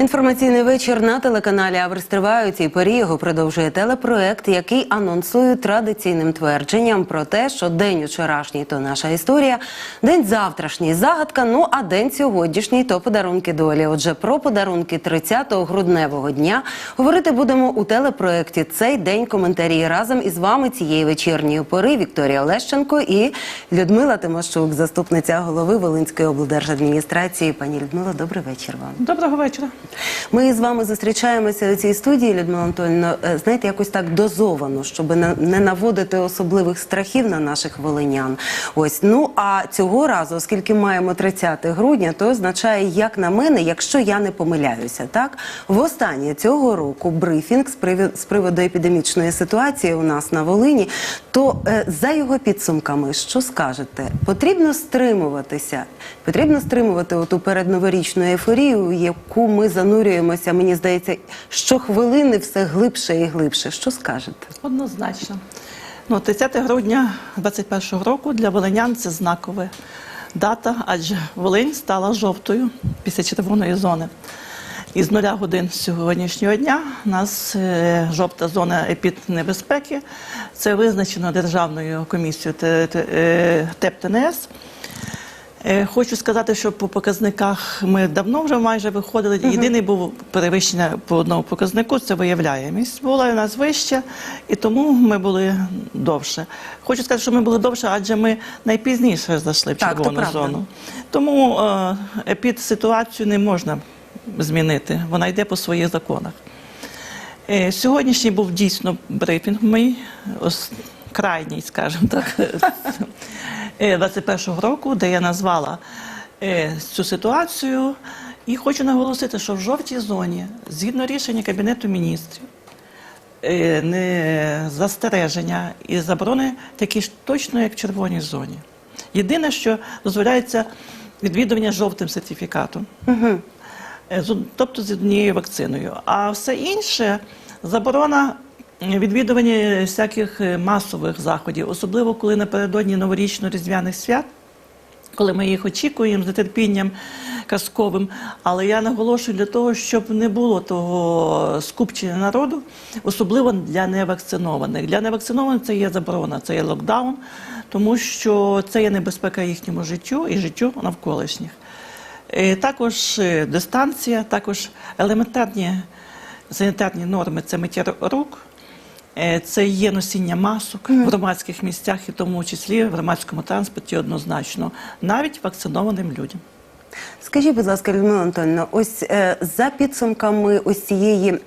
Інформаційний вечір на телеканалі Аверс триває. У цій порі його продовжує телепроект, який анонсує традиційним твердженням про те, що день вчорашній то наша історія, день завтрашній загадка. Ну а день сьогоднішній то подарунки долі. Отже, про подарунки 30-го грудневого дня говорити будемо у телепроекті. Цей день коментарі разом із вами цієї вечірньої пори. Вікторія Олещенко і Людмила Тимощук, заступниця голови Волинської облдержадміністрації. Пані Людмила, добрий вечір вам. Доброго вечора. Ми з вами зустрічаємося у цій студії, Людмила Анатольовна, е, знаєте, якось так дозовано, щоб не наводити особливих страхів на наших волинян. Ось ну а цього разу, оскільки маємо 30 грудня, то означає, як на мене, якщо я не помиляюся, так востаннє цього року брифінг з приводу епідемічної ситуації у нас на Волині. То е, за його підсумками, що скажете? Потрібно стримуватися, потрібно стримувати оту передноворічну ейфорію, яку ми занурюємося. Мені здається, щохвилини все глибше і глибше. Що скажете? Однозначно. Ну, 30 грудня 2021 року для волинян це знакова дата, адже Волинь стала жовтою після червоної зони. І з нуля годин сьогоднішнього дня у нас е, жовта зона епіднебезпеки. Це визначено Державною комісією е, ТЕП-ТНС. Е, Хочу сказати, що по показниках ми давно вже майже виходили. Єдиний був перевищення по одному показнику це виявляємість. Була у нас вища, і тому ми були довше. Хочу сказати, що ми були довше, адже ми найпізніше зайшли в Так, червону правда. зону. Тому е, епідситуацію не можна змінити. Вона йде по своїх законах. Е, Сьогоднішній був дійсно брифінг мій, ос- крайній, скажімо так, е, 21-го року, де я назвала е, цю ситуацію. І хочу наголосити, що в жовтій зоні, згідно рішення Кабінету міністрів, е, не застереження і заборони такі ж точно, як в червоній зоні. Єдине, що дозволяється відвідування жовтим сертифікатом. Е, з- тобто з однією вакциною. А все інше заборона е, відвідування всяких е, масових заходів, особливо коли напередодні новорічно-різдвяних свят. Коли ми їх очікуємо з нетерпінням казковим, але я наголошую для того, щоб не було того скупчення народу, особливо для невакцинованих. Для невакцинованих це є заборона, це є локдаун, тому що це є небезпека їхньому життю і життю навколишніх. Е, Також е, дистанція, також елементарні санітарні норми це миття рук, це є носіння масок в громадських місцях, і тому числі в громадському транспорті однозначно, навіть вакцинованим людям. Скажіть, будь ласка, Людмила Антонівна, ось е, за підсумками ось цієї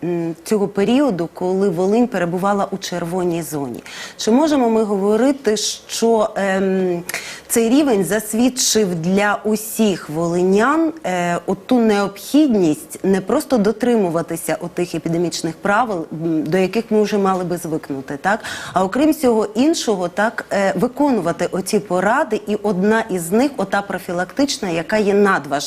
цього періоду, коли Волинь перебувала у червоній зоні, чи можемо ми говорити, що ем, цей рівень засвідчив для усіх волинян е, оту необхідність не просто дотримуватися отих епідемічних правил, до яких ми вже мали би звикнути, так? А окрім всього іншого, так е, виконувати оці поради, і одна із них, ота профілактична, яка є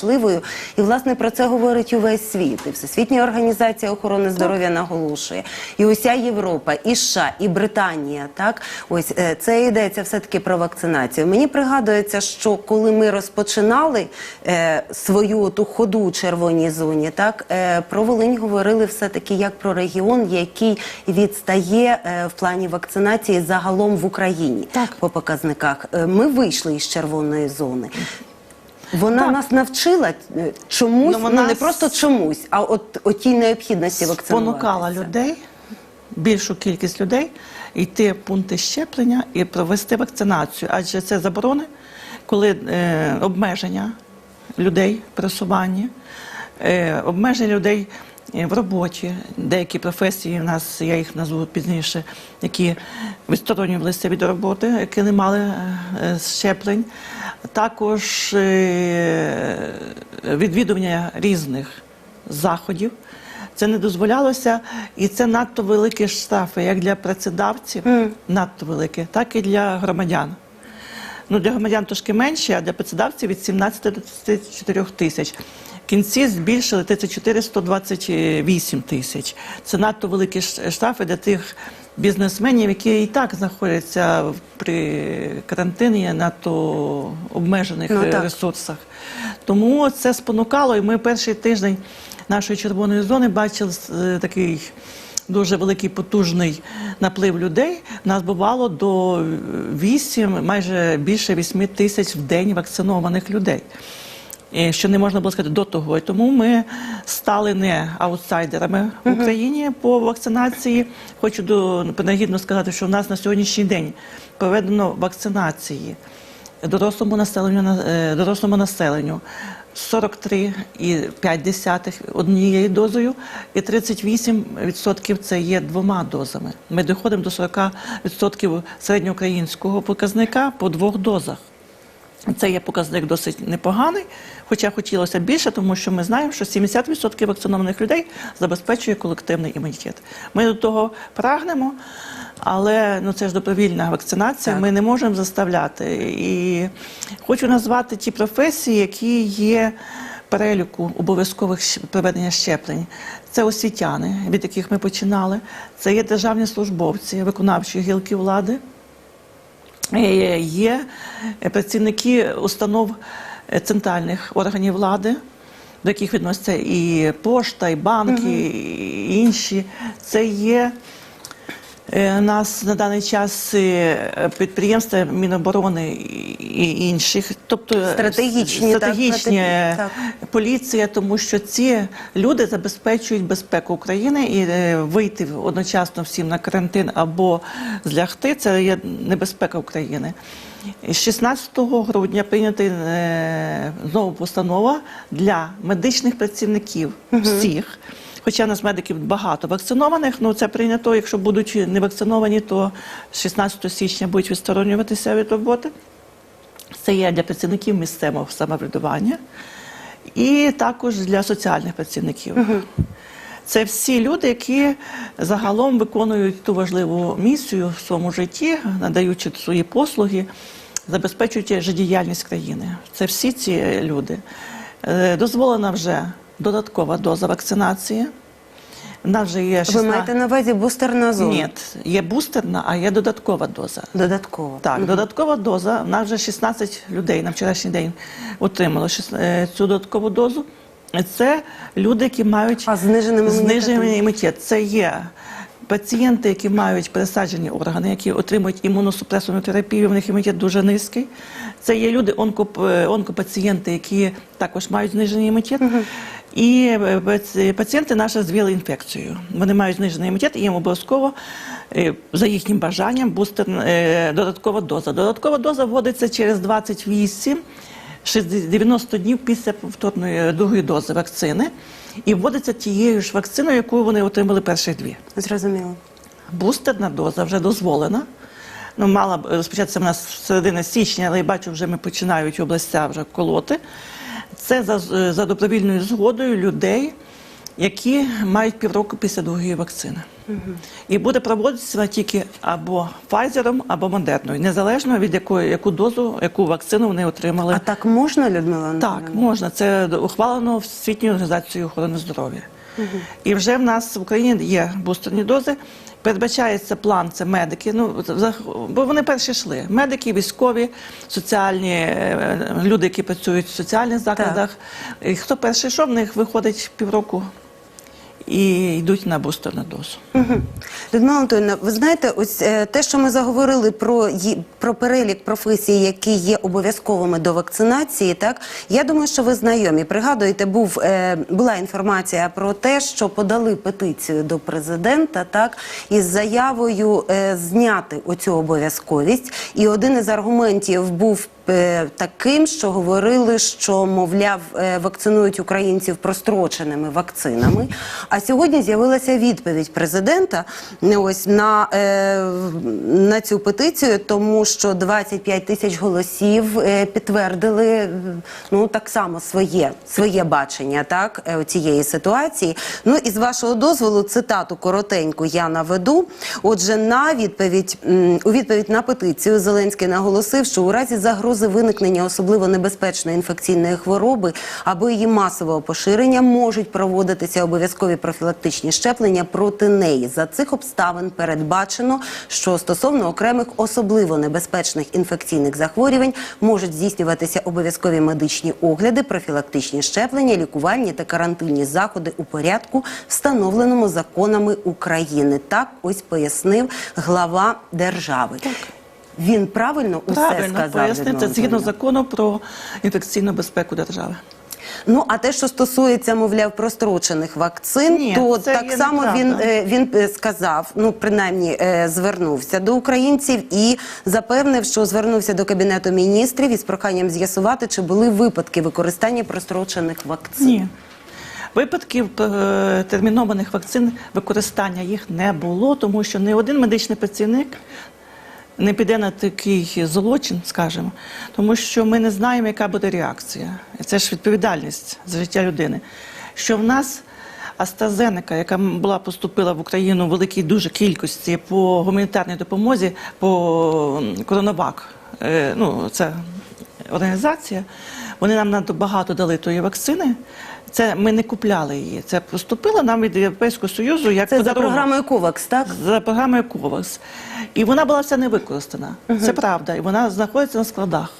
надважливою, і власне про це говорить увесь світ. І Всесвітня організація охорони здоров'я наголошує, і уся Європа, і США, і Британія. Так, ось е, це йдеться все таки про вакцинацію. Мені пригадується, що коли ми розпочинали е, свою ту ходу у червоній зоні, так е, про Волинь говорили все таки як про регіон, який відстає е, в плані вакцинації загалом в Україні Так. по показниках. Е, Ми вийшли із червоної зони. Вона Так. нас навчила е, чомусь, Ну, ну, вона не просто чомусь, а от о тій необхідності вакцинуватися. Спонукала людей, більшу кількість людей, йти в пункти щеплення і провести вакцинацію. Адже це заборони, коли е, обмеження людей в пересуванні, е, обмеження людей е, в роботі. Деякі професії в нас, я їх назву пізніше, які відсторонювалися від роботи, які не мали е, щеплень. Також е, відвідування різних заходів. Це не дозволялося, і це надто великі штрафи, як для працедавців, надто великі, так і для громадян. Ну, для громадян трошки менше, а для працедавців від 17 до 34 тисяч. В кінці збільшили 34 128 тисяч. Це надто великі штрафи для тих бізнесменів, які і так знаходяться при карантині на то обмежених Ну, так. ресурсах. Тому це спонукало, і ми перший тиждень нашої червоної зони бачили е, такий. Дуже великий потужний наплив людей. Нас бувало до 8, майже більше 8 тисяч в день вакцинованих людей. Е, Що не можна було сказати до того. І тому ми стали не аутсайдерами в Україні по вакцинації. Хочу до принагідно сказати, що в нас на сьогоднішній день проведено вакцинації дорослому населенню на- е, дорослому населенню 43,5 однією дозою, і 38% це є двома дозами. Ми доходимо до 40% середньоукраїнського показника по двох дозах. Це є показник досить непоганий, хоча хотілося більше, тому що ми знаємо, що 70% вакцинованих людей забезпечує колективний імунітет. Ми до того прагнемо, але ну це ж добровільна вакцинація. Так. Ми не можемо заставляти. І хочу назвати ті професії, які є переліку обов'язкових проведення щеплень. Це освітяни, від яких ми починали. Це є державні службовці виконавчої гілки влади. Е, Є працівники установ е, центральних органів влади, до яких відносяться і пошта, і банки, і інші. Це є е, нас на даний час е, підприємства Міноборони і- інших, тобто е, Стратегічні, стратегічні так. поліція, тому що ці люди забезпечують безпеку України і е, вийти одночасно всім на карантин або злягти це є небезпека України. І 16 грудня прийнята е, знову постанова для медичних працівників всіх. Хоча нас медиків багато вакцинованих, ну це прийнято. Якщо будуть не вакциновані, то з 16 січня будуть відсторонюватися від роботи. Це є для працівників місцевого самоврядування і також для соціальних працівників. Це всі люди, які загалом виконують ту важливу місію в своєму житті, надаючи свої послуги, забезпечують життєдіяльність країни. Це всі ці люди. Е, Дозволена вже додаткова доза вакцинації. У нас вже є Ви маєте на увазі бустерна зона? Ні, є бустерна, а є додаткова доза. Додатково. Так, додаткова доза. У нас вже 16 людей на вчорашній день отримало е, цю додаткову дозу. Це люди, які мають А імунітетом? знижений імунітет. Це є пацієнти, які мають пересаджені органи, які отримують імуносупресорну терапію, в них імунітет дуже низький. Це є люди, онкоп, е, онкопацієнти, які також мають знижений імунітет. І е, пацієнти наші з віл-інфекцією. Вони мають знижений імунітет, і їм обов'язково е, за їхнім бажанням бустер, е, додаткова доза. Додаткова доза вводиться через 28 90 днів після повторної другої дози вакцини і вводиться тією ж вакциною, яку вони отримали перших дві. Зрозуміло. Бустерна доза вже дозволена. Ну, мала розпочатися в нас середини січня, але я бачу, вже ми починають областя вже колоти. Це за, за добровільною згодою людей, які мають півроку після другої вакцини. І буде проводитися тільки або Pfizer, або Модерною, незалежно від якої яку дозу, яку вакцину вони отримали. А так можна, Людмила Так, можна. Це ухвалено Всесвітньою організацією охорони здоров'я. І вже в нас в Україні є бустерні дози. Передбачається план, це медики. Ну бо вони перші йшли. Медики, військові, соціальні е, люди, які працюють в соціальних закладах. І хто перший йшов, в них виходить півроку і йдуть на бустерну дозу. Людмила Антонівна, ви знаєте, ось е, те, що ми заговорили про, про перелік професій, які є обов'язковими до вакцинації, так я думаю, що ви знайомі. Пригадуєте, був е, була інформація про те, що подали петицію до президента, так із заявою е, зняти оцю обов'язковість. І один із аргументів був таким, що говорили, що мовляв е, вакцинують українців простроченими вакцинами. А сьогодні з'явилася відповідь президента ось на, е, на цю петицію, тому що 25 тисяч голосів е, підтвердили е, ну так само своє своє бачення так е, цієї ситуації. Ну і з вашого дозволу цитату коротеньку я наведу. Отже, на відповідь у відповідь на петицію Зеленський наголосив, що у разі загрози загрози виникнення особливо небезпечної інфекційної хвороби або її масового поширення можуть проводитися обов'язкові профілактичні щеплення проти неї. За цих обставин передбачено, що стосовно окремих особливо небезпечних інфекційних захворювань можуть здійснюватися обов'язкові медичні огляди, профілактичні щеплення, лікувальні та карантинні заходи у порядку, встановленому законами України. Так ось пояснив глава держави. Він правильно, усе Правильно сказав. пояснити Людмила згідно закону про інфекційну безпеку держави. Ну а те, що стосується, мовляв, прострочених вакцин, Ні, то так само він, е, він е, сказав, ну принаймні е, звернувся до українців і запевнив, що звернувся до кабінету міністрів із проханням з'ясувати, чи були випадки використання прострочених вакцин. Ні. Випадків термінованих вакцин використання їх не було, тому що ні один медичний працівник не піде на такий злочин, скажімо, тому що ми не знаємо, яка буде реакція. Це ж відповідальність за життя людини. Що в нас Астазенека, яка була поступила в Україну в великій дуже кількості по гуманітарній допомозі, по Коронавак, е, ну це організація, вони нам багато дали тої вакцини. Це ми не купляли її. Це поступила нам від Європейського Союзу як Це за програмою КОВАКС, так? За програмою КОВАКС. І вона була вся не використана. Це правда. І вона знаходиться на складах.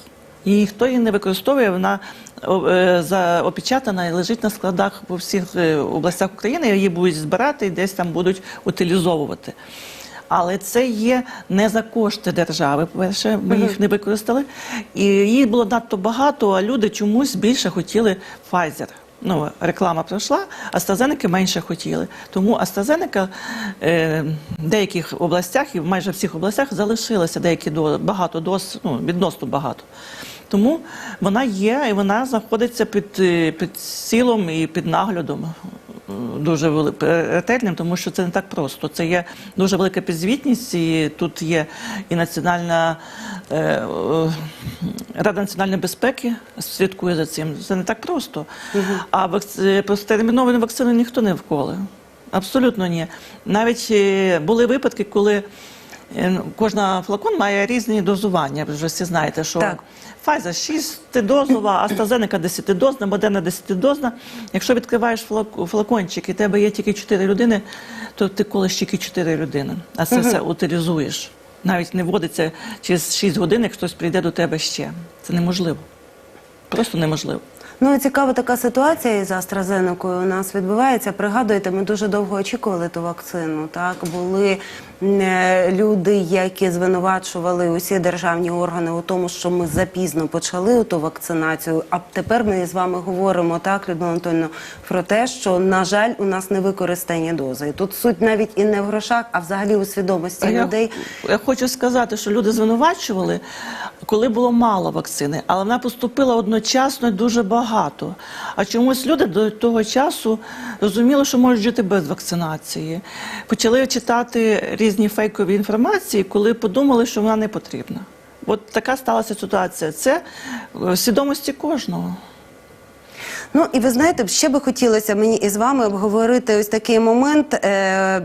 І ніхто її не використовує, вона е, опечатана і лежить на складах по всіх е, областях України. Її будуть збирати і десь там будуть утилізовувати. Але це є не за кошти держави. По-перше, ми їх не використали. І її було надто багато, а люди чомусь більше хотіли Pfizer. Ну, реклама пройшла, AstraZeneca менше хотіли. Тому AstraZeneca е, в деяких областях і в майже всіх областях залишилося деякі до, багато доз, ну, відносно багато. Тому вона є і вона знаходиться під, е, під сілом і під наглядом дуже е, ретельним, тому що це не так просто. Це є дуже велика підзвітність, і тут є і національна е, е, Рада національної безпеки слідкує за цим. Це не так просто. А вакц- е, простерміновані вакцини ніхто не вколе. Абсолютно ні. Навіть були випадки, коли кожна флакон має різні дозування. Ви вже всі знаєте, що Так. Pfizer 6-дозова, AstraZeneca 10-дозна, Moderna 10-дозна. Якщо відкриваєш флакончик і тебе є тільки 4 людини, то ти колиш тільки 4 людини, а це все утилізуєш. Навіть не вводиться через 6 годин, як хтось прийде до тебе ще. Це неможливо. Просто неможливо. Ну і цікава така ситуація із AstraZeneca у нас відбувається. Пригадуєте, ми дуже довго очікували ту вакцину. Так були е, люди, які звинувачували усі державні органи у тому, що ми запізно почали ту вакцинацію. А тепер ми з вами говоримо так, Людмила Анатольовна, про те, що на жаль, у нас не використані дози. І тут суть навіть і не в грошах, а взагалі у свідомості я, людей. я хочу сказати, що люди звинувачували, коли було мало вакцини, але вона поступила одночасно дуже багато. А чомусь люди до того часу розуміли, що можуть жити без вакцинації. Почали читати різні фейкові інформації, коли подумали, що вона не потрібна. От така сталася ситуація. Це в свідомості кожного. Ну і ви знаєте, ще би хотілося мені із вами обговорити ось такий момент, е,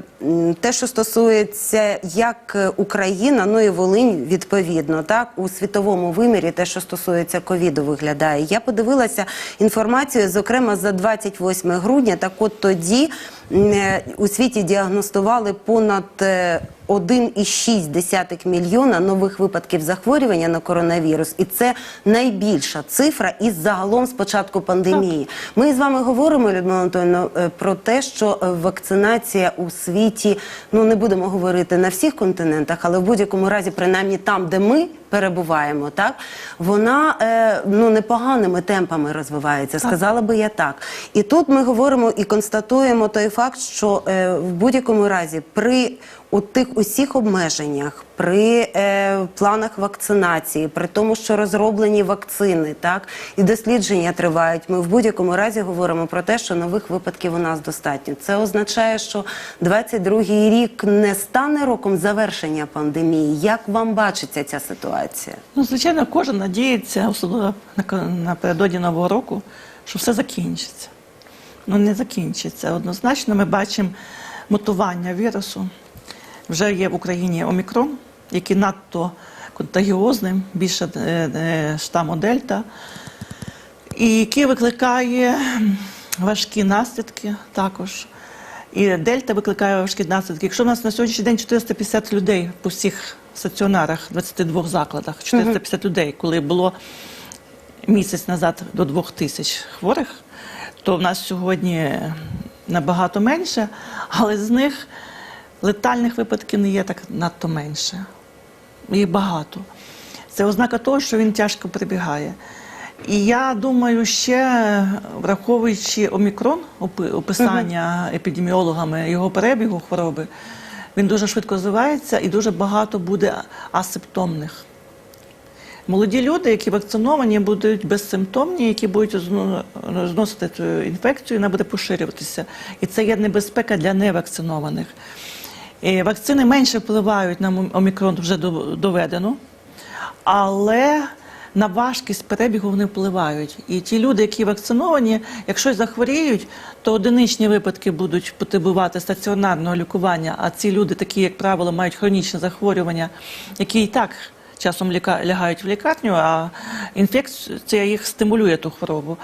те, що стосується як Україна, ну і Волинь відповідно, так у світовому вимірі, те, що стосується ковіду, виглядає. Я подивилася інформацію, зокрема за 28 грудня. Так, от тоді е, у світі діагностували понад е, 1,6 мільйона нових випадків захворювання на коронавірус, і це найбільша цифра із загалом з початку пандемії. Ми з вами говоримо, Людмила Анатольовна, е, про те, що е, вакцинація у світі, ну не будемо говорити на всіх континентах, але в будь-якому разі, принаймні там, де ми перебуваємо, так вона е, ну непоганими темпами розвивається. Сказала би я так. І тут ми говоримо і констатуємо той факт, що е, в будь-якому разі при у тих усіх обмеженнях, при е, планах вакцинації, при тому, що розроблені вакцини, так і дослідження тривають. Ми в будь-якому разі говоримо про те, що нових випадків у нас достатньо. Це означає, що 22-й рік не стане роком завершення пандемії. Як вам бачиться ця ситуація? Ну, звичайно, кожен надіється, особливо напередодні Нового року, що все закінчиться. Ну, не закінчиться. Однозначно, ми бачимо мутування вірусу. Вже є в Україні омікрон, який надто контагіозним, більше е, е, штаму Дельта, і який викликає важкі наслідки також. І Дельта викликає важкі наслідки. Якщо в нас на сьогоднішній день 450 людей по всіх стаціонарах, 22 закладах, 450 людей, коли було місяць назад до 2 тисяч хворих, то в нас сьогодні набагато менше, але з них летальних випадків не є так надто менше. Їх багато. Це ознака того, що він тяжко прибігає. І я думаю, ще враховуючи омікрон, описання епідеміологами його перебігу хвороби, він дуже швидко розвивається і дуже багато буде асимптомних. Молоді люди, які вакциновані, будуть безсимптомні, які будуть зносити цю інфекцію, вона буде поширюватися. І це є небезпека для невакцинованих. І вакцини менше впливають на омікрон, вже дов- доведено, але на важкість перебігу вони впливають. І ті люди, які вакциновані, якщо захворіють, то одиничні випадки будуть потребувати стаціонарного лікування. А ці люди, такі, як правило, мають хронічне захворювання, які і так часом лягають в лікарню, а інфекція їх стимулює ту хворобу.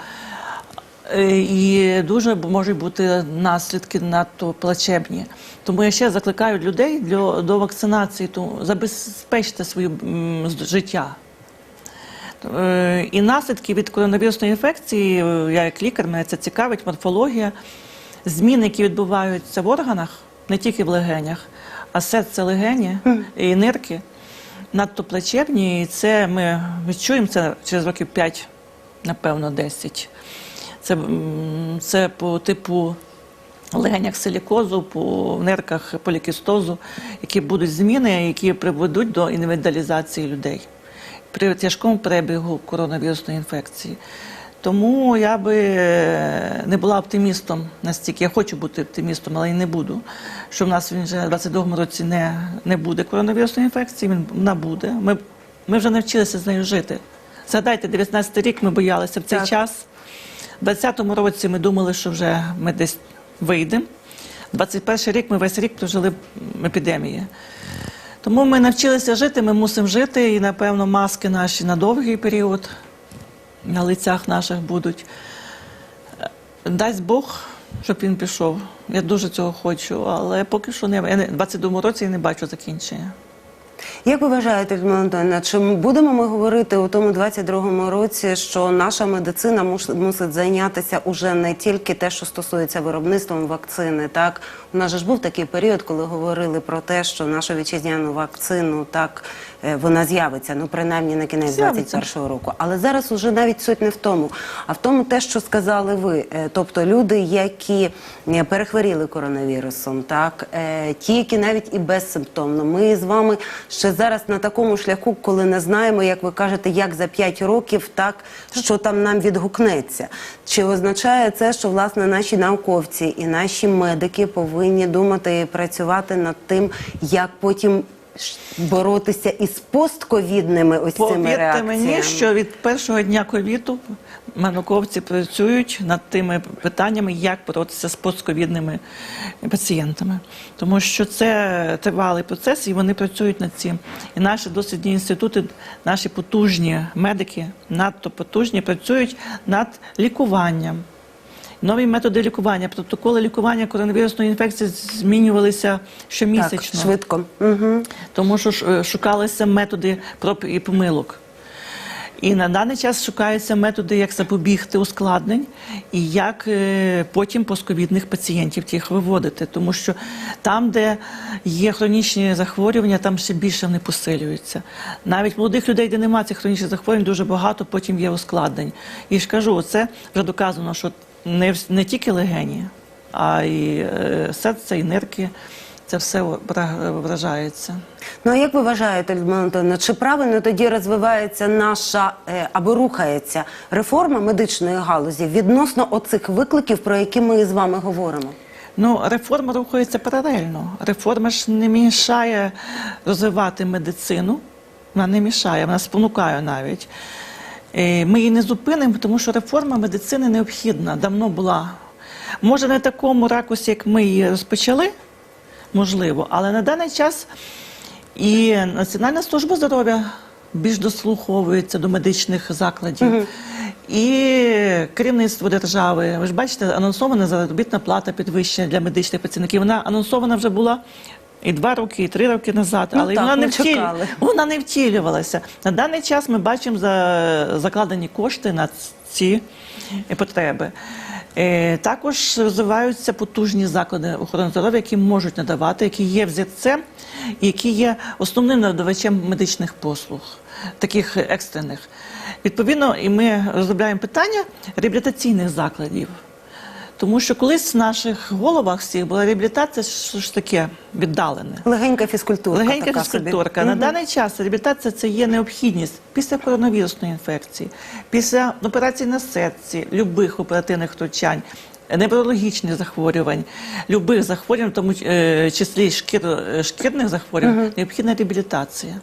Е, І дуже можуть бути наслідки надто плачебні. Тому я ще закликаю людей для, до вакцинації, то забезпечте своє життя. Е, І наслідки від коронавірусної інфекції, е, я як лікар, мене це цікавить, морфологія, зміни, які відбуваються в органах, не тільки в легенях, а серце легені і нирки надто плачевні. І це ми відчуємо це через років 5, напевно, 10. Це, це по типу легенях силікозу, по нирках полікістозу, які будуть зміни, які приведуть до інвалідалізації людей при тяжкому перебігу коронавірусної інфекції. Тому я би е, не була оптимістом настільки. Я хочу бути оптимістом, але й не буду. Що в нас він вже в 22-му році не, не буде коронавірусної інфекції, він вона буде. Ми, ми вже навчилися з нею жити. Згадайте, 19-й рік ми боялися в цей Так. час. У 20-му році ми думали, що вже ми десь вийдемо. 21 рік ми весь рік прожили в епідемії. Тому ми навчилися жити, ми мусимо жити, і, напевно, маски наші на довгий період на лицях наших будуть. Дасть Бог, щоб він пішов. Я дуже цього хочу, але поки що не я в 22 році я не бачу закінчення. Як ви вважаєте, Людмила Антонівна, чи будемо ми говорити у тому 22-му році, що наша медицина мусить зайнятися уже не тільки те, що стосується виробництвом вакцини? Так у нас же ж був такий період, коли говорили про те, що нашу вітчизняну вакцину так е, вона з'явиться, ну принаймні на кінець З'явиться. 21-го року. Але зараз уже навіть суть не в тому, а в тому, те, що сказали ви, Е, тобто люди, які е, перехворіли коронавірусом, так ті, які навіть і безсимптомно. Ми з вами ще зараз на такому шляху, коли не знаємо, як ви кажете, як за 5 років, так що там нам відгукнеться. Чи означає це, що власне наші науковці і наші медики повинні думати і працювати над тим, як потім боротися із постковідними ось цими Повірте мені, що від першого дня ковіду науковці працюють над тими питаннями, як боротися з постковідними пацієнтами. Тому що це тривалий процес, і вони працюють над цим. І наші дослідні інститути, наші потужні медики, надто потужні, працюють над лікуванням. Нові методи лікування, протоколи лікування коронавірусної інфекції змінювалися щомісячно. Так, швидко. Угу. Тому що е, шукалися методи проб і помилок. І на даний час шукаються методи, як запобігти ускладнень і як е, потім постковідних пацієнтів тих виводити. Тому що там, де є хронічні захворювання, там ще більше вони посилюються. Навіть молодих людей, де немає цих хронічних захворювань, дуже багато потім є ускладнень. І ж кажу, це вже доказано, що не, не тільки легені, а й е, серце, і нирки. Це все вражається. Ну а як ви вважаєте, Людмила Антонівна, чи правильно тоді розвивається наша е, або рухається реформа медичної галузі відносно оцих викликів, про які ми з вами говоримо? Ну, реформа рухається паралельно. Реформа ж не мішає розвивати медицину. Вона не мішає, вона спонукає навіть. Е, Ми її не зупинимо, тому що реформа медицини необхідна, давно була. Може, не такому ракурсі, як ми її розпочали, можливо, але на даний час і Національна служба здоров'я більш дослуховуються до медичних закладів. І керівництво держави, ви ж бачите, анонсована заробітна плата підвищення для медичних працівників. Вона анонсована вже була і два роки, і три роки назад, Ну але так, вона ми не чекали. вона не втілювалася. На даний час ми бачимо за... закладені кошти на ці потреби. Е, Також розвиваються потужні заклади охорони здоров'я, які можуть надавати, які є взірцем, які є основним надавачем медичних послуг, таких екстрених. Відповідно, і ми розробляємо питання реабілітаційних закладів. Тому що колись в наших головах всіх була реабілітація, що ж таке віддалене. Легенька фізкультурка. Легенька така фізкультурка. Собі. На даний час реабілітація це є необхідність після коронавірусної інфекції, після операцій на серці, любих оперативних втручань. Неврологічних захворювань, любих захворювань, в тому е, числі шкір, е, шкірних захворювань, необхідна реабілітація.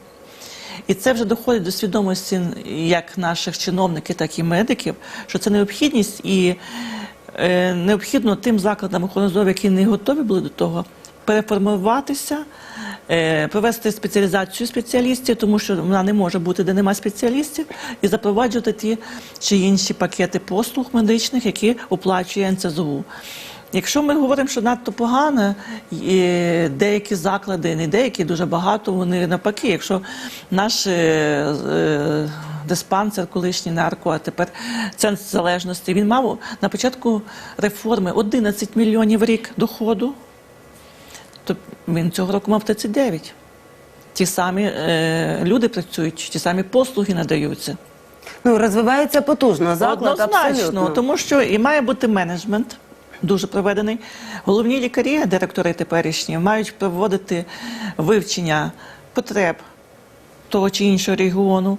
І це вже доходить до свідомості як наших чиновників, так і медиків, що це необхідність і необхідно тим закладам охорони здоров'я, які не готові були до того, переформуватися, е, провести спеціалізацію спеціалістів, тому що вона не може бути, де немає спеціалістів, і запроваджувати ті чи інші пакети послуг медичних, які оплачує НЦЗУ. Якщо ми говоримо, що надто погано, і деякі заклади, не деякі, дуже багато, вони навпаки, якщо наш е, е, диспансер, колишній нарко, а тепер центр залежності, він мав на початку реформи 11 мільйонів рік доходу, то він цього року мав 39. Ті самі е, люди працюють, ті самі послуги надаються. Ну, розвивається потужно заклад, Однозначно, абсолютно. тому що і має бути менеджмент. Дуже проведений. Головні лікарі, директори теперішні, мають проводити вивчення потреб того чи іншого регіону,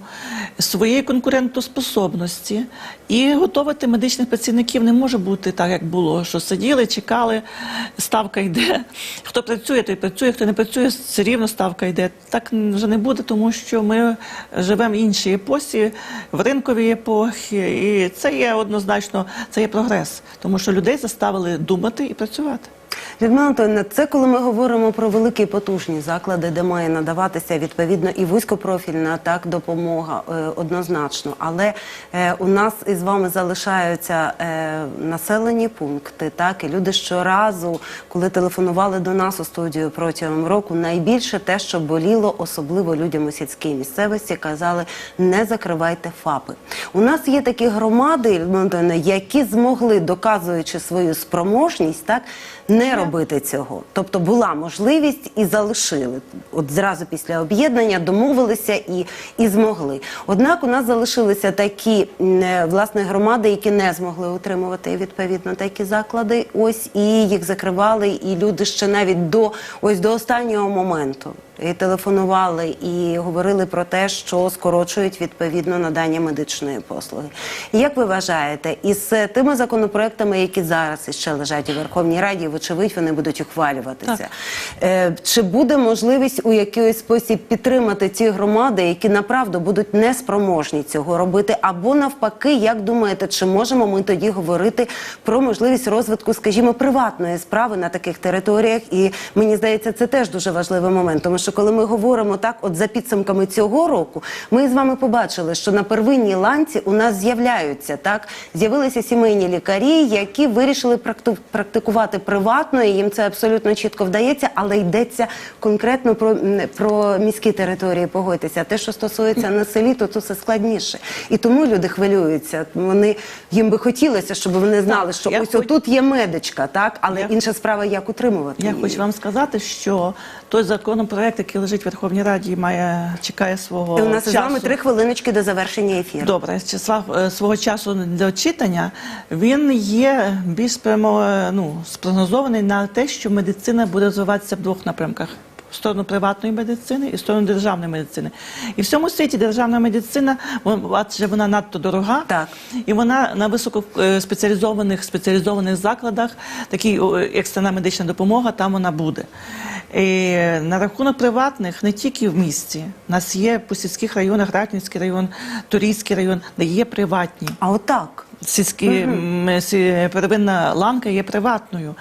своєї конкурентоспособності і готувати медичних працівників не може бути так, як було, що сиділи, чекали, ставка йде. Хто працює, той працює, хто не працює, все рівно ставка йде. Так вже не буде, тому що ми живемо в іншій епосі, в ринковій епохі, і це є однозначно це є прогрес, тому що людей заставили думати і працювати. Людмила Антонівна, це коли ми говоримо про великі потужні заклади, де має надаватися відповідно і вузькопрофільна так допомога е, однозначно. Але е, у нас із вами залишаються е, населені пункти, так і люди щоразу, коли телефонували до нас у студію протягом року, найбільше те, що боліло, особливо людям у сільській місцевості, казали: не закривайте ФАПи. У нас є такі громади, Людмила Антонівна, які змогли, доказуючи свою спроможність, так не робити цього. Тобто була можливість і залишили. От зразу після об'єднання домовилися і, і змогли. Однак у нас залишилися такі е, власне громади, які не змогли утримувати відповідно такі заклади. Ось і їх закривали, і люди ще навіть до ось до останнього моменту. І телефонували і говорили про те, що скорочують відповідно надання медичної послуги. Як ви вважаєте, із е, тими законопроектами, які зараз іще лежать у Верховній Раді, вочевидь, вони будуть ухвалюватися. Е, чи буде можливість у якийсь спосіб підтримати ці громади, які направду будуть неспроможні цього робити? Або навпаки, як думаєте, чи можемо ми тоді говорити про можливість розвитку, скажімо, приватної справи на таких територіях? І мені здається, це теж дуже важливий момент, тому що коли ми говоримо так, от за підсумками цього року, ми з вами побачили, що на первинній ланці у нас з'являються так, з'явилися сімейні лікарі, які вирішили практикувати приватно, і їм це абсолютно чітко вдається, але йдеться конкретно про, про міські території. Погодьтеся, те, що стосується на селі, то тут все складніше. І тому люди хвилюються. Вони їм би хотілося, щоб вони знали, що я ось хоч- отут є медичка, так, але Я- інша справа, як утримувати. Я її. хочу вам сказати, що той законопроект, який лежить в Верховній Раді, має чекає свого І у нас часу. з вами три хвилиночки до завершення ефіру. Добре, з числа е, свого часу для читання він є більш прямо е, ну, спрогнозований на те, що медицина буде розвиватися в двох напрямках. В сторону приватної медицини і в сторону державної медицини. І в всьому світі державна медицина, адже вона надто дорога, Так. і вона на високоспеціалізованих спеціалізованих закладах, такий о, екстрена медична допомога, там вона буде. І на рахунок приватних не тільки в місті. У нас є по сільських районах, Ратнівський район, Турійський район, де є приватні. А отак. Сільські сі- первинна ланка є приватною.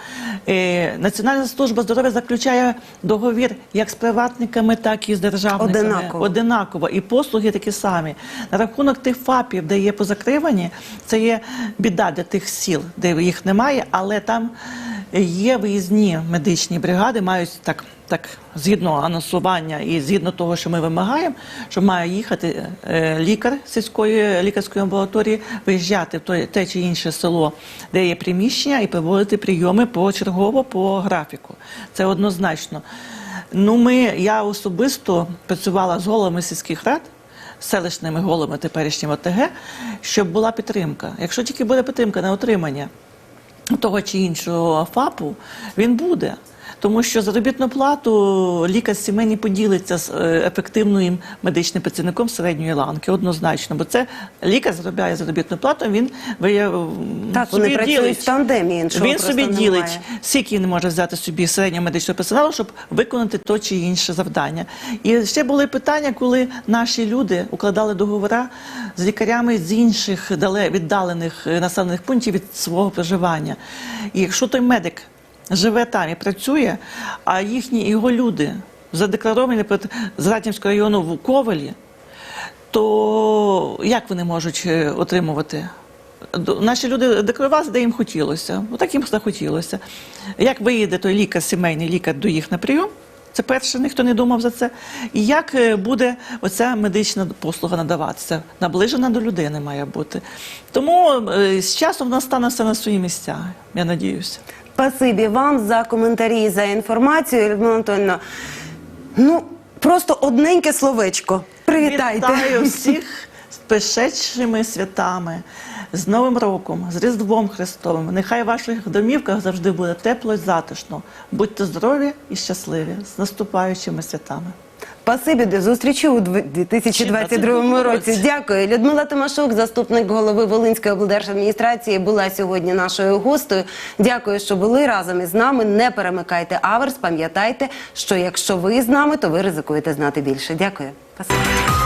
Е, Національна служба здоров'я заключає договір як з приватниками, так і з державниками. Одинаково. Одинаково. І послуги такі самі. На рахунок тих ФАПів, де є позакривані, це є біда для тих сіл, де їх немає, але там є виїзні медичні бригади, мають так. Так, згідно анонсування і згідно того, що ми вимагаємо, що має їхати е, лікар сільської лікарської амбулаторії, виїжджати в той- те чи інше село, де є приміщення, і проводити прийоми почергово по графіку. Це однозначно. Ну, ми, я особисто працювала з головами сільських рад, селищними головами теперішнім ОТГ, щоб була підтримка. Якщо тільки буде підтримка на отримання того чи іншого ФАПу, він буде. Тому що заробітну плату лікар сімейний поділиться з е, ефективним медичним працівником середньої ланки, однозначно. Бо це лікар заробляє заробітну плату, він вияв... Так, вони працюють в тандемі, іншого Він собі немає. ділить, скільки він може взяти собі середнього медичного персоналу, щоб виконати то чи інше завдання. І ще були питання, коли наші люди укладали договори з лікарями з інших дале- віддалених е, населених пунктів від свого проживання. І якщо той медик живе там і працює, а їхні його люди задекларовані з Ратівського району в Ковелі, то як вони можуть е, отримувати? Наші люди декларували, де їм хотілося. Отак їм захотілося. Як виїде той лікар, сімейний лікар до їх на прийом? Це перше, ніхто не думав за це. І як е, буде оця медична послуга надаватися? Наближена до людини має бути. Тому е, з часом в нас стане все на свої місця, я надіюся. Спасибі вам за коментарі за інформацію, Людмила Антонівна. Ну, просто одненьке словечко. Привітайте. Вітаю всіх з пришедшими святами, з Новим роком, з Різдвом Христовим. Нехай в ваших домівках завжди буде тепло і затишно. Будьте здорові і щасливі з наступаючими святами. Спасибі, до зустрічі у дв- 2022 році. Дякую. Людмила Тимошук, заступник голови Волинської облдержадміністрації, була сьогодні нашою гостею. Дякую, що були разом із нами. Не перемикайте аверс. Пам'ятайте, що якщо ви з нами, то ви ризикуєте знати більше. Дякую. Спасибі.